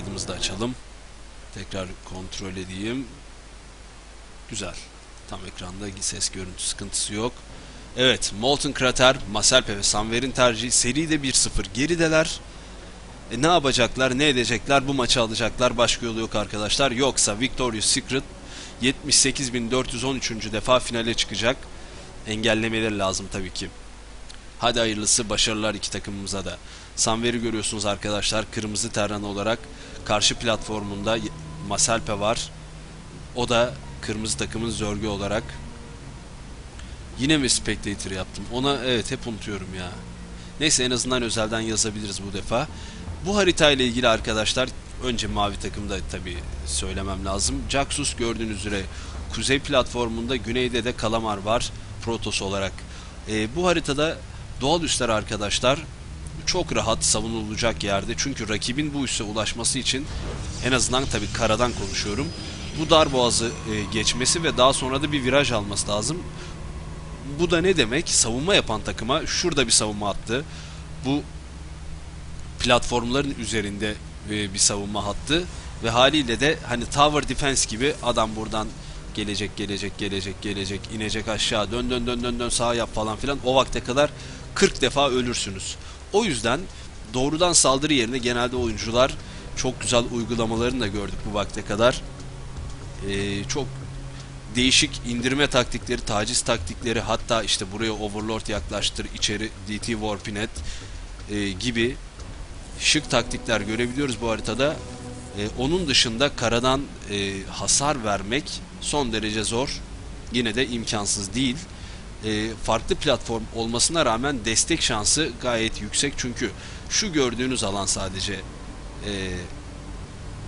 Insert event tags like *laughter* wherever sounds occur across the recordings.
kaydımızı da açalım. Tekrar kontrol edeyim. Güzel. Tam ekranda ses görüntü sıkıntısı yok. Evet, Molten Krater, Maselpe ve Sanver'in tercihi seride 1-0 gerideler. E ne yapacaklar, ne edecekler? Bu maçı alacaklar. Başka yolu yok arkadaşlar. Yoksa Victorious Secret 78.413. defa finale çıkacak. Engellemeleri lazım tabii ki. Hadi hayırlısı başarılar iki takımımıza da. Sanver'i görüyorsunuz arkadaşlar. Kırmızı terran olarak karşı platformunda Maselpe var. O da kırmızı takımın zörgü olarak. Yine mi Spectator yaptım? Ona evet hep unutuyorum ya. Neyse en azından özelden yazabiliriz bu defa. Bu harita ile ilgili arkadaşlar önce mavi takımda tabi söylemem lazım. Jaxus gördüğünüz üzere kuzey platformunda güneyde de Kalamar var Protoss olarak. Ee, bu haritada doğal üsler arkadaşlar çok rahat savunulacak yerde. Çünkü rakibin bu üsse ulaşması için en azından tabi karadan konuşuyorum. Bu dar boğazı e, geçmesi ve daha sonra da bir viraj alması lazım. Bu da ne demek? Savunma yapan takıma şurada bir savunma attı. Bu platformların üzerinde e, bir savunma hattı ve haliyle de hani tower defense gibi adam buradan gelecek gelecek gelecek gelecek inecek aşağı dön dön dön dön dön sağa yap falan filan o vakte kadar 40 defa ölürsünüz. O yüzden doğrudan saldırı yerine genelde oyuncular çok güzel uygulamalarını da gördük bu vakte kadar. Ee, çok değişik indirme taktikleri, taciz taktikleri hatta işte buraya Overlord yaklaştır, içeri DT Warpinet e, gibi şık taktikler görebiliyoruz bu haritada. E, onun dışında karadan e, hasar vermek son derece zor. Yine de imkansız değil. E, farklı platform olmasına rağmen destek şansı gayet yüksek. Çünkü şu gördüğünüz alan sadece e,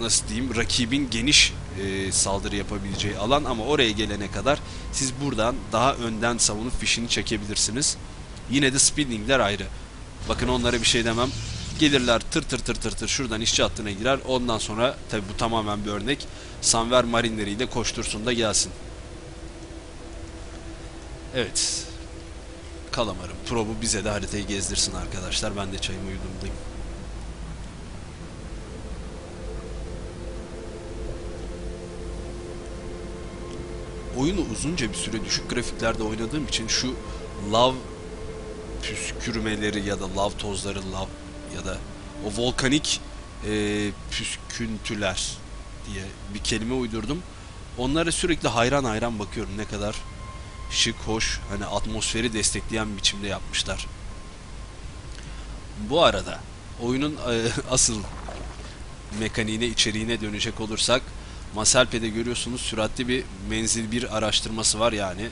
nasıl diyeyim rakibin geniş e, saldırı yapabileceği alan ama oraya gelene kadar siz buradan daha önden savunup fişini çekebilirsiniz. Yine de speedingler ayrı. Bakın onlara bir şey demem. Gelirler tır tır tır tır tır şuradan işçi hattına girer. Ondan sonra tabi bu tamamen bir örnek. Sanver marinleriyle koştursun da gelsin. Evet. Kalamarım. Probu bize de haritayı gezdirsin arkadaşlar. Ben de çayımı yudumlayayım. oyunu uzunca bir süre düşük grafiklerde oynadığım için şu lav püskürmeleri ya da lav tozları lav ya da o volkanik e, püsküntüler diye bir kelime uydurdum. Onlara sürekli hayran hayran bakıyorum ne kadar şık, hoş, hani atmosferi destekleyen biçimde yapmışlar. Bu arada oyunun e, *laughs* asıl mekaniğine, içeriğine dönecek olursak Maselpe'de görüyorsunuz süratli bir menzil bir araştırması var yani.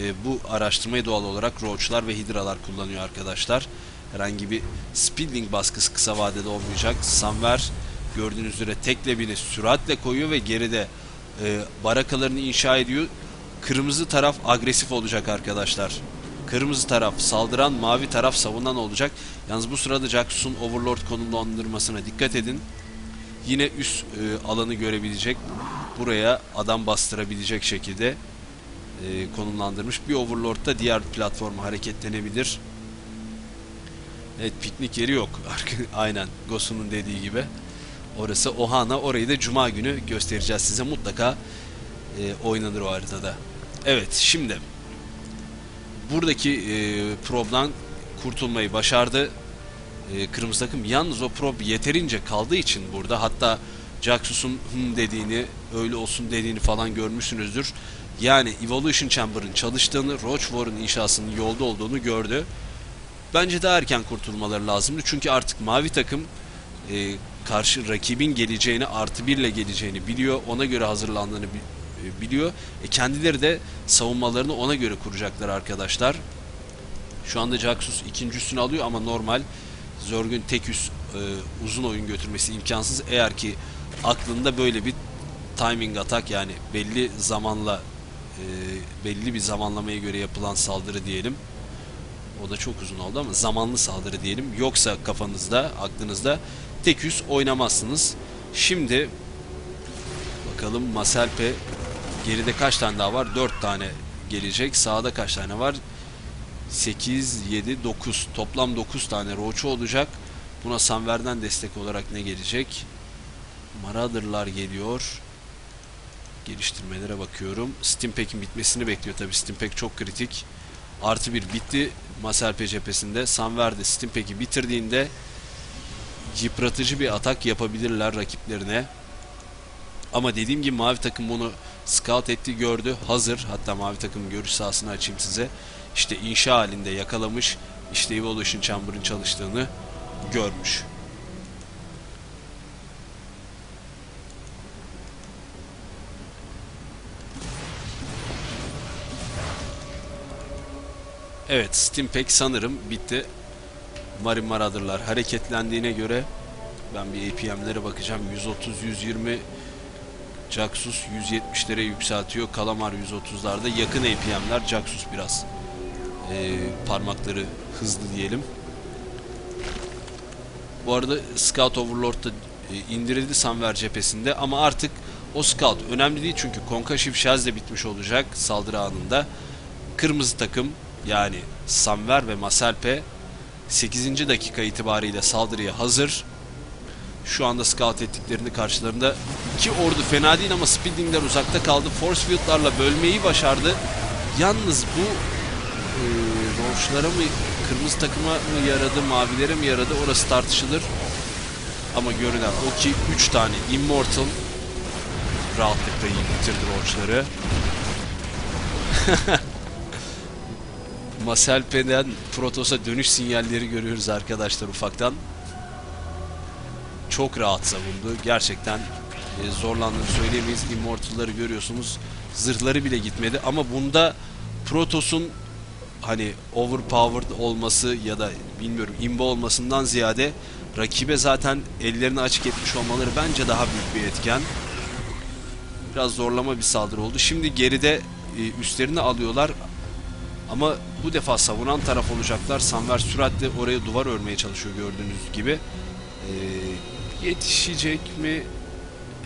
E, bu araştırmayı doğal olarak roachlar ve hidralar kullanıyor arkadaşlar. Herhangi bir speeding baskısı kısa vadede olmayacak. Samver gördüğünüz üzere tekle bini süratle koyuyor ve geride e, barakalarını inşa ediyor. Kırmızı taraf agresif olacak arkadaşlar. Kırmızı taraf saldıran, mavi taraf savunan olacak. Yalnız bu sırada Jaxus'un Overlord konumlandırmasına dikkat edin yine üst e, alanı görebilecek buraya adam bastırabilecek şekilde e, konumlandırmış. Bir Overlord da diğer platforma hareketlenebilir. Evet piknik yeri yok. *laughs* Aynen Gosu'nun dediği gibi. Orası Ohana. Orayı da Cuma günü göstereceğiz size. Mutlaka e, oynanır o haritada. Evet şimdi buradaki e, problem kurtulmayı başardı e, kırmızı takım. Yalnız o prob yeterince kaldığı için burada hatta Jaxus'un hım dediğini öyle olsun dediğini falan görmüşsünüzdür. Yani Evolution Chamber'ın çalıştığını, Roach War'ın inşasının yolda olduğunu gördü. Bence daha erken kurtulmaları lazımdı. Çünkü artık mavi takım e, karşı rakibin geleceğini artı birle geleceğini biliyor. Ona göre hazırlandığını biliyor. E, kendileri de savunmalarını ona göre kuracaklar arkadaşlar. Şu anda Jaxus ikinci üstünü alıyor ama normal Zörg'ün tek üst e, uzun oyun götürmesi imkansız. Eğer ki aklında böyle bir timing atak yani belli zamanla e, belli bir zamanlamaya göre yapılan saldırı diyelim. O da çok uzun oldu ama zamanlı saldırı diyelim. Yoksa kafanızda, aklınızda tek üst oynamazsınız. Şimdi bakalım Maselpe geride kaç tane daha var? 4 tane gelecek. Sağda kaç tane var? 8, 7, 9. Toplam 9 tane roçu olacak. Buna Sanver'den destek olarak ne gelecek? Marauder'lar geliyor. Geliştirmelere bakıyorum. Steampack'in bitmesini bekliyor tabi. Steampack çok kritik. Artı bir bitti Maselpe cephesinde. Sanver'de Steampack'i bitirdiğinde yıpratıcı bir atak yapabilirler rakiplerine. Ama dediğim gibi mavi takım bunu scout etti gördü. Hazır. Hatta mavi takım görüş sahasını açayım size. İşte inşa halinde yakalamış. İşte Evolution Chamber'ın çalıştığını görmüş. Evet, Steampack sanırım bitti. Marine Marauder'lar hareketlendiğine göre ben bir APM'lere bakacağım. 130, 120 Jaxus 170'lere yükseltiyor. Kalamar 130'larda. Yakın APM'ler. Jaxus biraz e, parmakları hızlı diyelim. Bu arada Scout Overlord da e, indirildi Sanver cephesinde ama artık o Scout önemli değil çünkü Konkashiv Shaz de bitmiş olacak saldırı anında. Kırmızı takım yani Sanver ve Maselpe 8. dakika itibariyle saldırıya hazır. Şu anda scout ettiklerini karşılarında iki ordu fena değil ama Speeding'ler uzakta kaldı. Force Field'larla bölmeyi başardı. Yalnız bu e, Roach'lara mı kırmızı takıma mı yaradı, mavilere mi yaradı orası tartışılır. Ama görünen o ki 3 tane Immortal rahatlıkla iyi bitirdi Roach'ları. *laughs* Maselpe'den Protos'a dönüş sinyalleri görüyoruz arkadaşlar ufaktan. Çok rahat savundu. Gerçekten e, zorlandığını söyleyemeyiz. Immortal'ları görüyorsunuz. Zırhları bile gitmedi ama bunda Protos'un hani overpowered olması ya da bilmiyorum imba olmasından ziyade rakibe zaten ellerini açık etmiş olmaları bence daha büyük bir etken. Biraz zorlama bir saldırı oldu. Şimdi geride e, üstlerini alıyorlar. Ama bu defa savunan taraf olacaklar. Sanver süratle oraya duvar örmeye çalışıyor gördüğünüz gibi. Ee, yetişecek mi?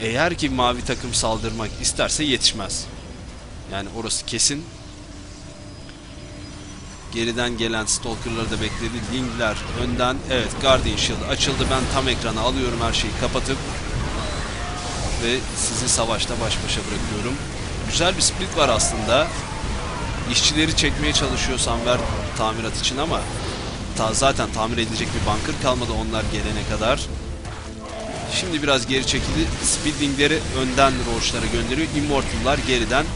Eğer ki mavi takım saldırmak isterse yetişmez. Yani orası kesin. Geriden gelen Stalker'ları da bekledi. Lingler önden. Evet Guardian Shield açıldı. Ben tam ekrana alıyorum her şeyi kapatıp. Ve sizi savaşta baş başa bırakıyorum. Güzel bir split var aslında. İşçileri çekmeye çalışıyor Sanver tamirat için ama ta zaten tamir edilecek bir bunker kalmadı onlar gelene kadar. Şimdi biraz geri çekildi. Speedling'leri önden Roach'lara gönderiyor. Immortal'lar geriden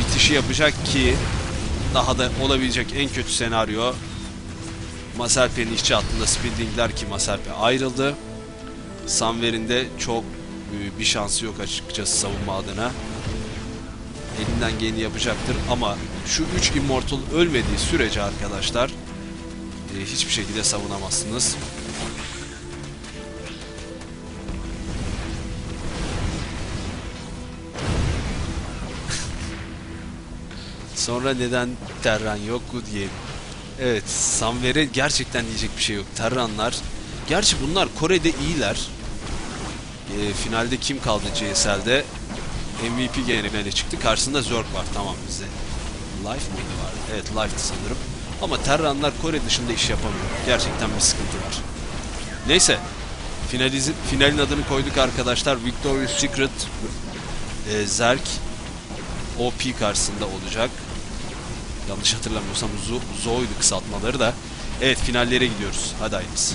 bitişi yapacak ki daha da olabilecek en kötü senaryo Maserpe'nin işçi hattında Speedling'ler ki Maserpe ayrıldı. Sanver'in de çok e, bir şansı yok açıkçası savunma adına. Elinden geleni yapacaktır ama şu 3 Immortal ölmediği sürece arkadaşlar e, hiçbir şekilde savunamazsınız. Sonra neden Terran yok diye. Evet, Samver'e gerçekten diyecek bir şey yok. Terranlar, gerçi bunlar Kore'de iyiler. E, finalde kim kaldı CSL'de? MVP genelde çıktı. Karşısında Zerg var. Tamam bize. Life miydi var? Evet Life'dı sanırım. Ama Terranlar Kore dışında iş yapamıyor. Gerçekten bir sıkıntı var. Neyse. Finalizi, finalin adını koyduk arkadaşlar. Victoria's Secret e, Zerg OP karşısında olacak. Yanlış hatırlamıyorsam Zo Zo'ydu kısaltmaları da. Evet finallere gidiyoruz. Hadi hayırlısı.